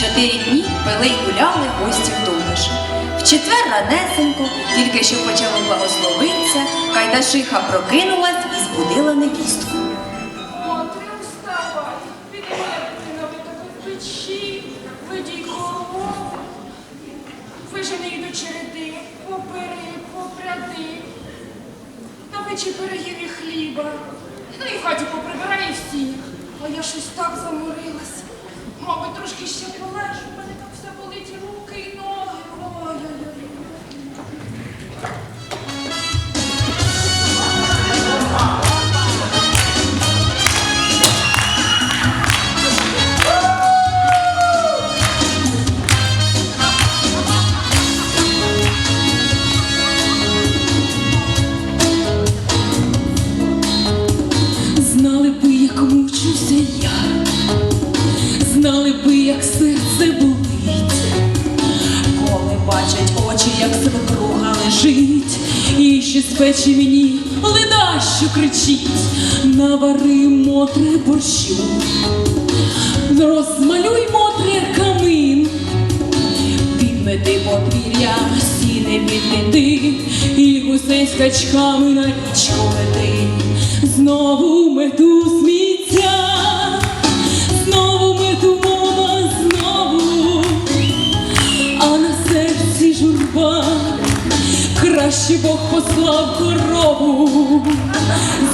Чотири дні пили й гуляли гості в Довбиш. В четвер ранесенько, тільки що почало благословитися, Кайдашиха прокинулась і збудила невістку. Мотря, вставай, підмерти на тебе печі, ведій корову, вижени її до череди, попери, попряди, напечи пирогів і хліба, ну і в хаті поприбирай і в стінах. А я щось так заморилась. Мабуть, трошки ще полежу, в мене так все болить руки, і ноги. Ой-ой-ой. Кричить, навари мотре борщу, розмалюй мотре камин, підмети подвір'я, сіни підмети, і гусей з качками на річку веди. Знову мету сміття, знову мету мова, знову, а на серці журба, краще Бог послав корову,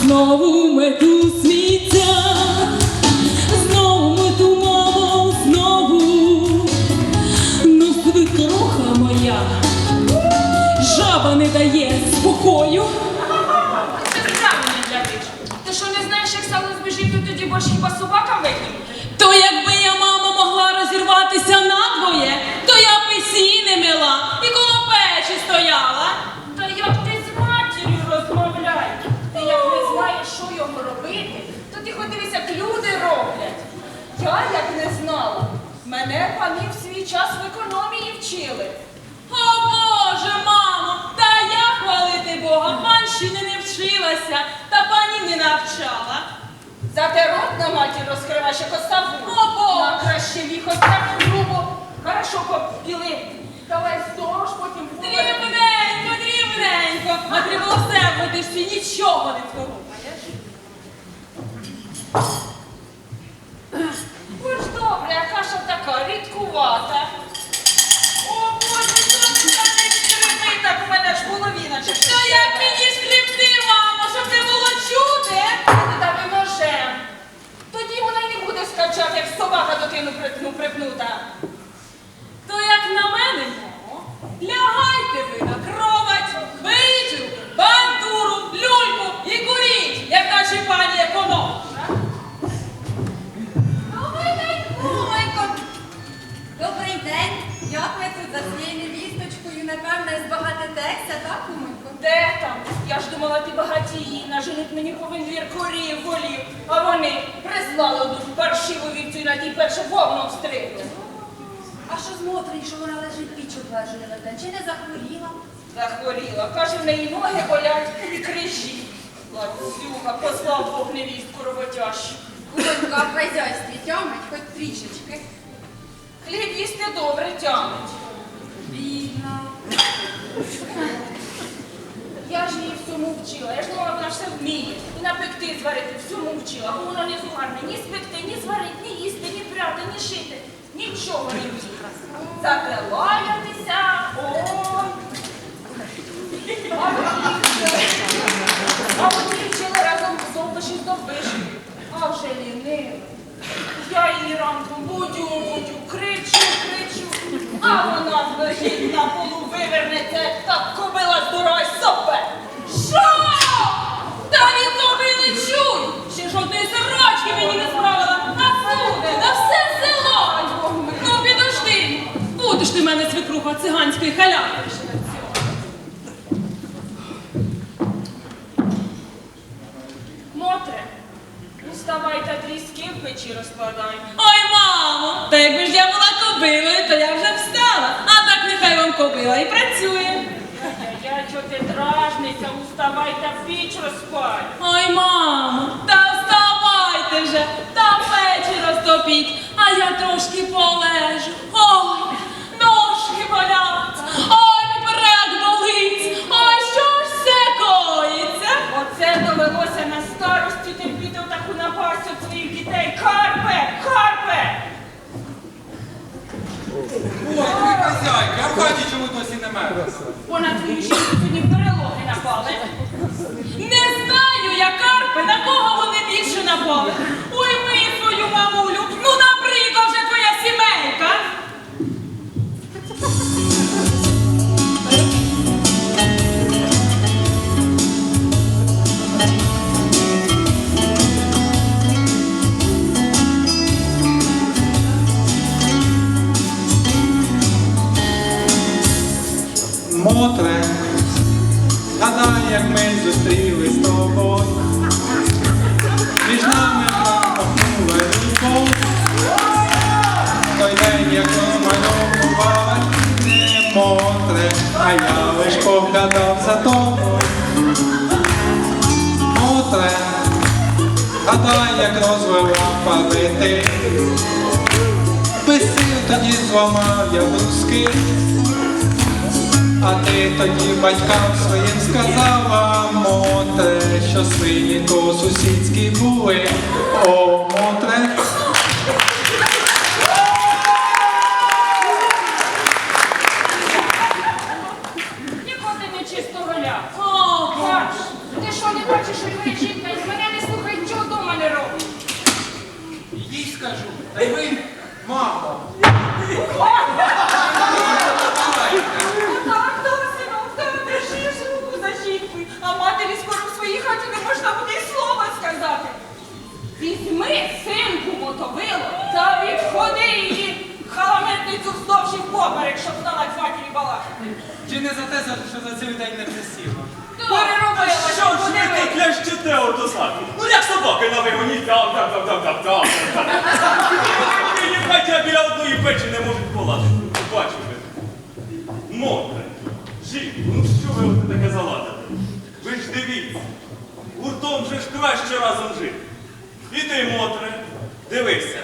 знову мету сміття, знову мету мамо, знову, ну свекруха моя, жаба не дає спокою. Це для. Ти що не знаєш, як сало збіжить, то тоді борщ хіба собака викинути? Я як не знала. Мене пані в свій час в економії вчили. О Боже, мамо, та я хвалити Бога, панщини не вчилася, та пані не навчала. Зате рот на матір розкриваєш, як оставу. О, Боже! На краще віхо так грубо. Хорошо попіли. Давай сторож, потім повернемо. Дрібненько, дрібненько, а треба все будеш ти нічого не второпаєш. Тут за своєю невісточкою, напевне, збагатитеся, так, кумонько? Де там? Я ж думала, ти багатії, наженуть мені повинен корів, волів, а вони прислали одну паршиву вівцю і на тій перше вовну встригли. А що з Мотрою, що вона лежить піч облежила? Чи не захворіла? Захворіла. Каже, в неї ноги болять і крижі. Ладюга, послав Бог невістку роботящу. Кумонько, а в хазяйстві тямить хоч трішечки. Хліб їсти добре тямить. Бідна. Я ж її всьому вчила. Я ж думала, вона все вміє. І напекти зварити всьому вчила. Бо воно не зугарне. Ні спекти, ні зварити, ні їсти, ні пряти, ні шити. Нічого не вміє. Зате лаятися. Ой. А от її разом з Довбиші з Довбишею. А вже лінив. Я її ранком будю, будю, кричу, кричу, а вона лежить на полу вивернеться, свекруха циганської халяви. Мотре, ну вставай та тріски в печі розкладай. Ой, мамо, та якби ж я була кобилою, то я вже встала. А так нехай вам кобила і працює. Я чого ти дражниця, уставай та піч розпаль. Ой, мамо, та вставайте вже, та печі розтопіть, а я трошки полежу. Карпе! Карпе! О, ви хазяйки, а в хаті чому досі не мерз? Вона твою жінку сьогодні перелоги напали. Не знаю я, Карпе, на кого вони більше напали. Мотре, згадай, як ми зустрілись з тобою. Між нами промахнула любов. Той день, як розмальовувала не мотре, а я лиш поглядав за тобою. Мотре, згадай, як розвивав палити. Без сил тоді зламав я бруски. А ти тоді батькам своїм сказала, Мотре, що свині то сусідські були. О, Мотре. Там. Мені в біля одної печі не можуть полазити. Бачите? Мотре, жінку, ну що ви оце таке заладите? Ви ж дивіться, гуртом же ж краще разом жити. І ти, Мотре, дивися,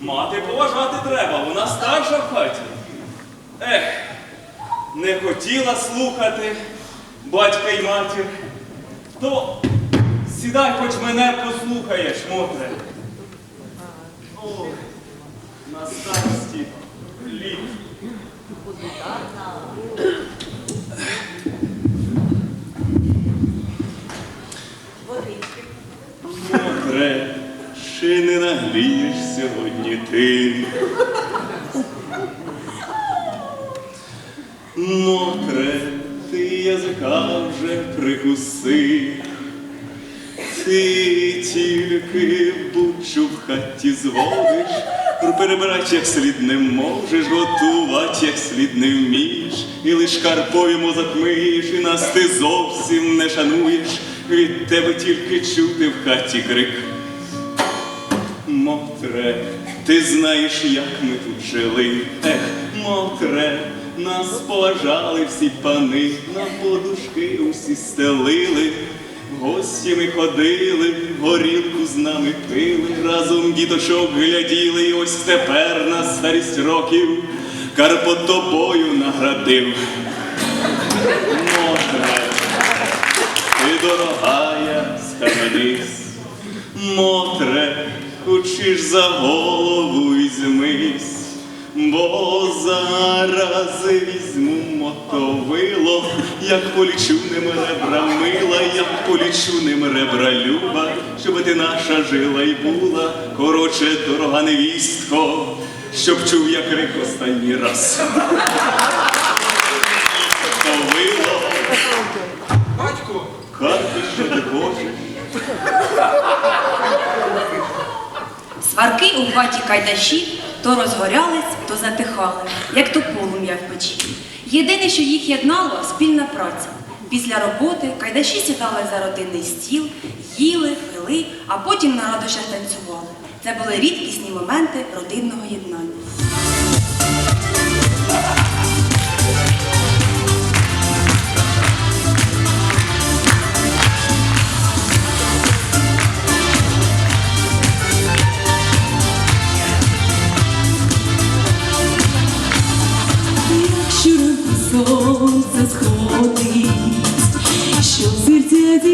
мати поважати треба, вона старша в хаті. Ех, не хотіла слухати батька й матір, то сідай, хоч мене послухаєш, Мотре. Ой, на старості літ. Мотре, чи не нагрієш сьогодні ти? Мотре, ти язика вже прикуси. Ти тільки бучу в хаті зводиш, перебирать як слід не можеш, готувати як слід не вмієш, і лиш карпою мозок миєш, і нас ти зовсім не шануєш, від тебе тільки чути в хаті крик. Мотре, ти знаєш, як ми тут жили. Ех, Мотре, нас поважали всі пани, на подушки усі стелили. Гості ми ходили, горілку з нами пили, разом діточок гляділи, і ось тепер на старість років Карпо тобою наградив. Мотре, ти дорогая, схаменись. Мотре, хочеш за голову візьмись, бо зараз візьму мотовило, як полічу ним ребра мила, як полічу ним ребра люба, щоб ти наша жила й була, короче, дорога невістко, щоб чув я крик останній раз. Мотовило, Батьку, Карти, що ти хочеш? Сварки у хаті кайдашів то розгорялись, то затихали, як то полум'я в печі. Єдине, що їх єднало, спільна праця. Після роботи кайдаші сідали за родинний стіл, їли, пили, а потім на радощах танцювали. Це були рідкісні моменти родинного єднання.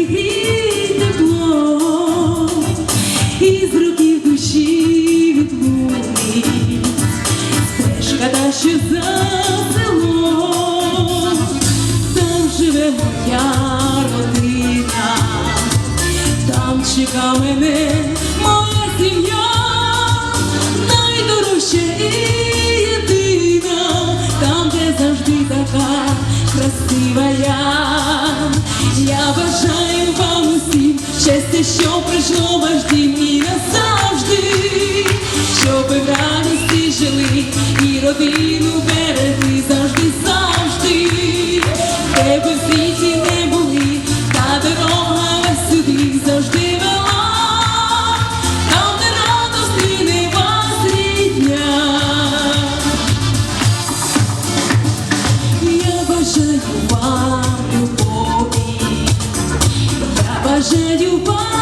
Зігрій тепло, і за село, там живе моя родина, там чека мене і родину берегли завжди, завжди, де світі не були, та дорога сюди завжди вела, там де радості не вас рідня. Я бажаю вам любові, я бажаю вам.